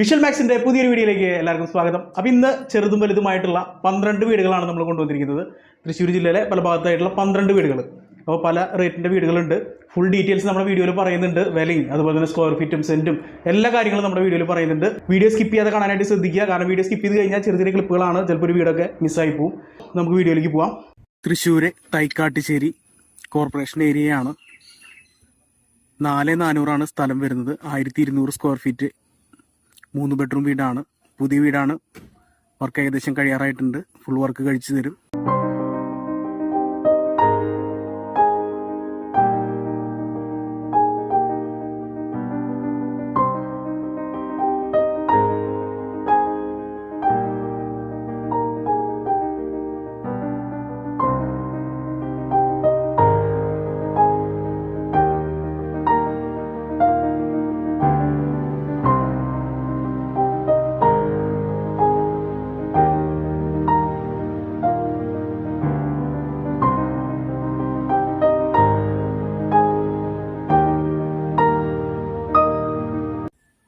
Visual മാക്സിന്റെ പുതിയൊരു വീഡിയോയിലേക്ക് എല്ലാവർക്കും സ്വാഗതം. അപ്പോൾ ഇന്ന് ചെറുതും വലുതുമായിട്ടുള്ള പന്ത്രണ്ട് വീടുകളാണ് നമ്മൾ കൊണ്ടുവന്നിരിക്കുന്നത്. തൃശ്ശൂർ ജില്ലയിലെ പല ഭാഗത്തായിട്ടുള്ള പന്ത്രണ്ട് വീടുകൾ അപ്പോൾ പല റേറ്റിന്റെ വീടുകളുണ്ട്. ഫുൾ ഡീറ്റെയിൽസ് നമ്മുടെ വീഡിയോയിൽ പറയുന്നുണ്ട്. വിലയും അതുപോലെ തന്നെ സ്ക്വയർ ഫീറ്റും സെന്റും എല്ലാ കാര്യങ്ങളും നമ്മുടെ വീഡിയോയിൽ പറയുന്നുണ്ട്. വീഡിയോ സ്കിപ്പ് ചെയ്യാതെ കാണാനായിട്ട് ശ്രദ്ധിക്കുക. കാരണം വീഡിയോ സ്കിപ്പ് ചെയ്ത് കഴിഞ്ഞാൽ ചെറിയ ചെറിയ ക്ലിപ്പുകളാണ് ചിലപ്പോൾ ഒരു വീടൊക്കെ മിസ്സായി പോകും നമുക്ക് വീഡിയോയിലേക്ക് പോവാം. തൃശ്ശൂർ തൈക്കാട്ടുശ്ശേരി കോർപ്പറേഷൻ ഏരിയയാണ് നാല് നാനൂറാണ് സ്ഥലം വരുന്നത്. ആയിരത്തി ഇരുന്നൂറ് സ്ക്വയർ ഫീറ്റ് മൂന്ന് ബെഡ്റൂം വീടാണ്. പുതിയ വീടാണ്. വർക്ക് ഏകദേശം കഴിയാറായിട്ടുണ്ട്. ഫുൾ വർക്ക് കഴിച്ചു തരും.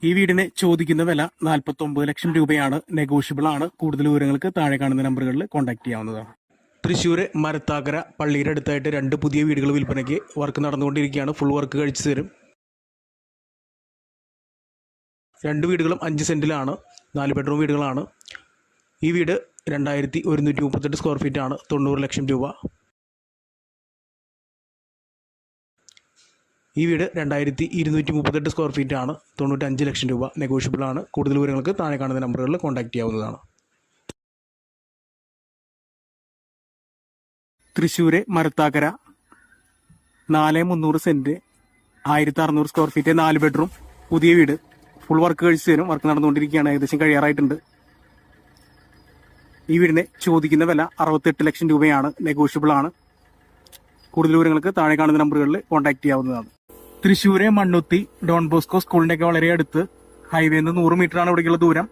ഈ വീടിനെ ചോദിക്കുന്ന വില നാൽപ്പത്തി ഒമ്പത് ലക്ഷം രൂപയാണ്. നെഗോഷ്യബിൾ ആണ്. കൂടുതൽ വിവരങ്ങൾക്ക് താഴെ കാണുന്ന നമ്പറുകളിൽ കോൺടാക്ട് ചെയ്യാവുന്നതാണ്. തൃശ്ശൂർ മരത്താക്കര പള്ളിയുടെ അടുത്തായിട്ട് രണ്ട് പുതിയ വീടുകൾ വിൽപ്പനയ്ക്ക് വർക്ക് നടന്നുകൊണ്ടിരിക്കുകയാണ്. ഫുൾ വർക്ക് കഴിച്ചു തരും. രണ്ട് വീടുകളും അഞ്ച് സെന്റിലാണ് നാല് ബെഡ്റൂം വീടുകളാണ്. ഈ വീട് രണ്ടായിരത്തി ഒരുന്നൂറ്റി മുപ്പത്തെട്ട് സ്ക്വയർ ഫീറ്റ് ആണ്. തൊണ്ണൂറ് ലക്ഷം രൂപ. ഈ വീട് രണ്ടായിരത്തി ഇരുന്നൂറ്റി മുപ്പത്തെട്ട് സ്ക്വയർ ഫീറ്റ് ആണ്. തൊണ്ണൂറ്റഞ്ച് ലക്ഷം രൂപ നെഗോഷ്യബിൾ ആണ്. കൂടുതൽ വിവരങ്ങൾക്ക് താഴെ കാണുന്ന നമ്പറുകളിൽ കോൺടാക്ട് ചെയ്യാവുന്നതാണ്. തൃശ്ശൂര് മരത്താക്കര നാല് മുന്നൂറ് സെന്റ് ആയിരത്തി അറുന്നൂറ് സ്ക്വയർ ഫീറ്റ് നാല് ബെഡ്റൂം പുതിയ വീട്. ഫുൾ വർക്ക് കഴിച്ചു തരും. വർക്ക് നടന്നുകൊണ്ടിരിക്കുകയാണ്. ഏകദേശം കഴിയാറായിട്ടുണ്ട്. ഈ വീടിന് ചോദിക്കുന്ന വില അറുപത്തെട്ട് ലക്ഷം രൂപയാണ്. നെഗോഷ്യബിൾ ആണ്. കൂടുതൽ വിവരങ്ങൾക്ക് താഴെ കാണുന്ന നമ്പറുകളിൽ കോൺടാക്ട് ചെയ്യാവുന്നതാണ്. തൃശ്ശൂരെ മണ്ണുത്തി ഡോൺ ബോസ്കോ സ്കൂളിന്റെ ഒക്കെ വളരെ അടുത്ത്. ഹൈവേ നിന്ന് നൂറ് ആണ് ഇവിടേക്കുള്ള ദൂരം.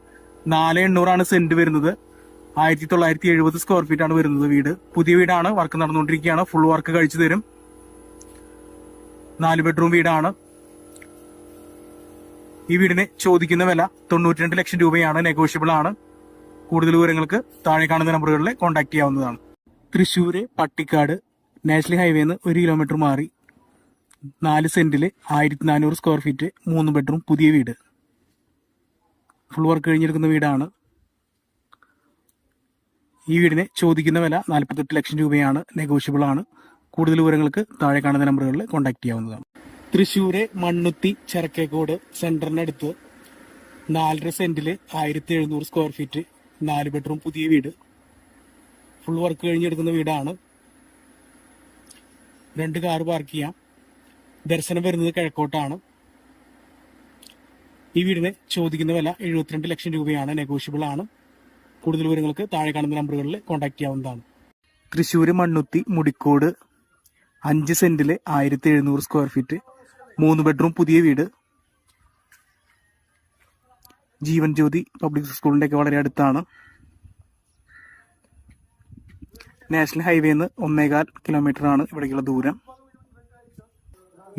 നാല് എണ്ണൂറാണ് സെന്റ് വരുന്നത്. ആയിരത്തി തൊള്ളായിരത്തി എഴുപത് സ്ക്വയർ ഫീറ്റ് ആണ് വരുന്നത് വീട്. പുതിയ വീടാണ്. വർക്ക് നടന്നുകൊണ്ടിരിക്കുകയാണ്. ഫുൾ വർക്ക് കഴിച്ചു തരും. നാല് ബെഡ്റൂം വീടാണ്. ഈ വീടിന് ചോദിക്കുന്ന വില തൊണ്ണൂറ്റി രണ്ട് ലക്ഷം രൂപയാണ്. നെഗോഷ്യബിൾ ആണ്. കൂടുതൽ വിവരങ്ങൾക്ക് താഴെ കാണുന്ന നമ്പറുകളിൽ കോൺടാക്ട് ചെയ്യാവുന്നതാണ്. തൃശ്ശൂര് പട്ടിക്കാട്. നാഷണൽ ഹൈവേന്ന് ഒരു കിലോമീറ്റർ മാറി. നാല് സെന്റിൽ ആയിരത്തി നാനൂറ് സ്ക്വയർ ഫീറ്റ് മൂന്ന് ബെഡ്റൂം പുതിയ വീട്. ഫുൾ വർക്ക് കഴിഞ്ഞിരിക്കുന്ന വീടാണ്. ഈ വീടിനെ ചോദിക്കുന്ന വില നാൽപ്പത്തെട്ട് ലക്ഷം രൂപയാണ് നെഗോഷ്യബിൾ ആണ്. കൂടുതൽ വിവരങ്ങൾക്ക് താഴെ കാണുന്ന നമ്പറുകളിൽ കോൺടാക്ട് ചെയ്യാവുന്നതാണ്. തൃശ്ശൂര് മണ്ണുത്തി ചെറക്കേക്കോട് സെന്ററിനടുത്ത് നാലര സെന്റിൽ ആയിരത്തി എഴുന്നൂറ് സ്ക്വയർ ഫീറ്റ് നാല് ബെഡ്റൂം പുതിയ വീട്. ഫുൾ വർക്ക് കഴിഞ്ഞെടുക്കുന്ന വീടാണ്. രണ്ട് കാർ പാർക്ക് ചെയ്യാം. ദർശനം വരുന്നത് കിഴക്കോട്ടാണ്. ഈ വീടിന് ചോദിക്കുന്ന വില എഴുപത്തിരണ്ട് ലക്ഷം രൂപയാണ്. നെഗോഷ്യബിൾ ആണ്. കൂടുതൽ വിവരങ്ങൾക്ക് താഴെ കാണുന്ന നമ്പറുകളിൽ കോൺടാക്ട് ചെയ്യാവുന്നതാണ്. തൃശ്ശൂർ മണ്ണുത്തി മുടിക്കോട് അഞ്ച് സെന്റിൽ ആയിരത്തി എഴുന്നൂറ് സ്ക്വയർ ഫീറ്റ് മൂന്ന് ബെഡ്റൂം പുതിയ വീട്. ജീവൻ ജ്യോതി പബ്ലിക് സ്കൂളിന്റെ ഒക്കെ വളരെ അടുത്താണ്. നാഷണൽ ഹൈവേന്ന് ഒന്നേകാൽ കിലോമീറ്റർ ആണ് ഇവിടേക്കുള്ള ദൂരം.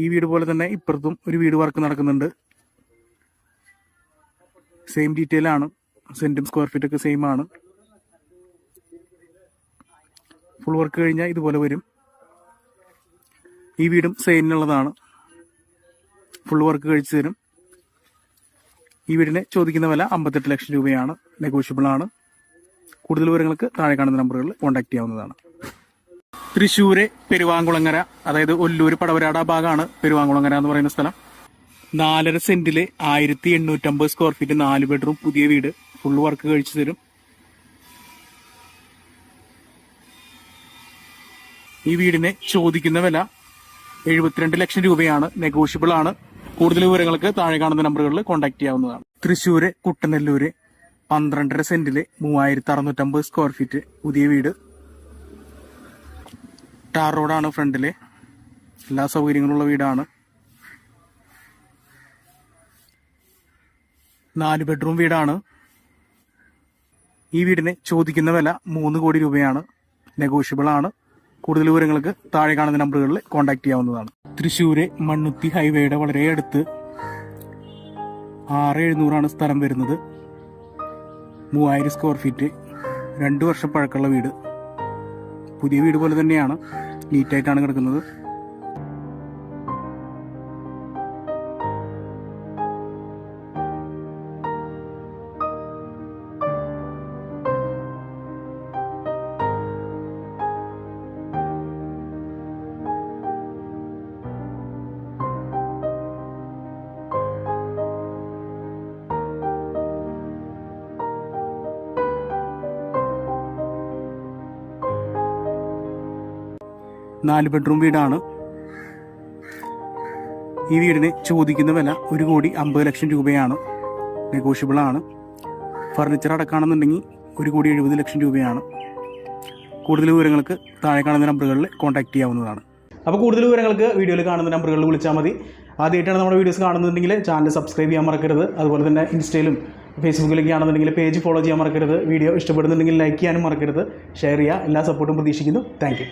ഈ വീട് പോലെ തന്നെ ഇപ്പുറത്തും ഒരു വീട് വർക്ക് നടക്കുന്നുണ്ട്. സെയിം ഡീറ്റെയിൽ ആണ്. സെന്റും സ്ക്വയർ ഫീറ്റ് ഒക്കെ സെയിം ആണ്. ഫുൾ വർക്ക് കഴിഞ്ഞാൽ ഇതുപോലെ വരും. ഈ വീടും സെയിലിനുള്ളതാണ് ഫുൾ വർക്ക് കഴിച്ചു തരും. ഈ വീടിനെ ചോദിക്കുന്ന വില അമ്പത്തെട്ട് ലക്ഷം രൂപയാണ്. നെഗോഷ്യബിൾ ആണ്. കൂടുതൽ വിവരങ്ങൾക്ക് താഴെ കാണുന്ന നമ്പറുകളിൽ കോൺടാക്ട് ചെയ്യാവുന്നതാണ്. തൃശ്ശൂര് പെരുവാങ്കുളങ്ങര അതായത് ഒല്ലൂര് പടവരാട ഭാഗമാണ് പെരുവാങ്കുളങ്ങര എന്ന് പറയുന്ന സ്ഥലം. നാലര സെന്റിൽ ആയിരത്തി എണ്ണൂറ്റമ്പത് സ്ക്വയർ ഫീറ്റ് നാല് ബെഡ്റൂം പുതിയ വീട് ഫുൾ വർക്ക് കഴിച്ചു തരും. ഈ വീടിന് ചോദിക്കുന്ന വില എഴുപത്തിരണ്ട് ലക്ഷം രൂപയാണ് നെഗോഷ്യബിൾ ആണ്. കൂടുതൽ വിവരങ്ങൾക്ക് താഴെ കാണുന്ന നമ്പറുകളിൽ കോൺടാക്ട് ചെയ്യാവുന്നതാണ്. തൃശ്ശൂര് കുട്ടനെല്ലൂര് പന്ത്രണ്ടര സെന്റിൽ മൂവായിരത്തി അറുന്നൂറ്റമ്പത് സ്ക്വയർ ഫീറ്റ് പുതിയ വീട്. ടാർ റോഡാണ് ഫ്രണ്ടിൽ എല്ലാ സൗകര്യങ്ങളുള്ള വീടാണ്. നാല് ബെഡ്റൂം വീടാണ്. ഈ വീടിന് ചോദിക്കുന്ന വില മൂന്ന് കോടി രൂപയാണ്. നെഗോഷ്യബിൾ ആണ്. കൂടുതൽ വിവരങ്ങൾക്ക് താഴെ കാണുന്ന നമ്പറുകളിൽ കോൺടാക്ട് ചെയ്യാവുന്നതാണ്. തൃശ്ശൂര് മണ്ണുത്തി ഹൈവേയുടെ വളരെ അടുത്ത് ആറ് എഴുന്നൂറാണ് സ്ഥലം വരുന്നത്. മൂവായിരം സ്ക്വയർ ഫീറ്റ് രണ്ട് വർഷം പഴക്കമുള്ള വീട്. പുതിയ വീട് പോലെ തന്നെയാണ് നീറ്റായിട്ടാണ് കിടക്കുന്നത്. നാല് ബെഡ്റൂം വീടാണ്. ഈ വീടിന് ചോദിക്കുന്ന വില ഒരു കോടി അമ്പത് ലക്ഷം രൂപയാണ്. നെഗോഷ്യബിൾ ആണ്. ഫർണിച്ചർ അടക്കാണെന്നുണ്ടെങ്കിൽ ഒരു കോടി എഴുപത് ലക്ഷം രൂപയാണ്. കൂടുതൽ വിവരങ്ങൾക്ക് താഴെ കാണുന്ന നമ്പറുകളിൽ കോൺടാക്ട് ചെയ്യാവുന്നതാണ്. അപ്പോൾ കൂടുതൽ വിവരങ്ങൾക്ക് വീഡിയോയിൽ കാണുന്ന നമ്പറുകളിൽ വിളിച്ചാൽ മതി. ആദ്യമായിട്ടാണ് നമ്മുടെ വീഡിയോസ് കാണുന്നുണ്ടെങ്കിൽ ചാനൽ സബ്സ്ക്രൈബ് ചെയ്യാൻ മറക്കരുത്. അതുപോലെ തന്നെ ഇൻസ്റ്റയിലും ഫേസ്ബുക്കിലൊക്കെ ആണെന്നുണ്ടെങ്കിൽ പേജ് ഫോളോ ചെയ്യാൻ മറക്കരുത്. വീഡിയോ ഇഷ്ടപ്പെടുന്നുണ്ടെങ്കിൽ ലൈക്ക് ചെയ്യാനും മറക്കരുത്. ഷെയർ ചെയ്യുക. എല്ലാ സപ്പോർട്ടും പ്രതീക്ഷിക്കുന്നു. താങ്ക്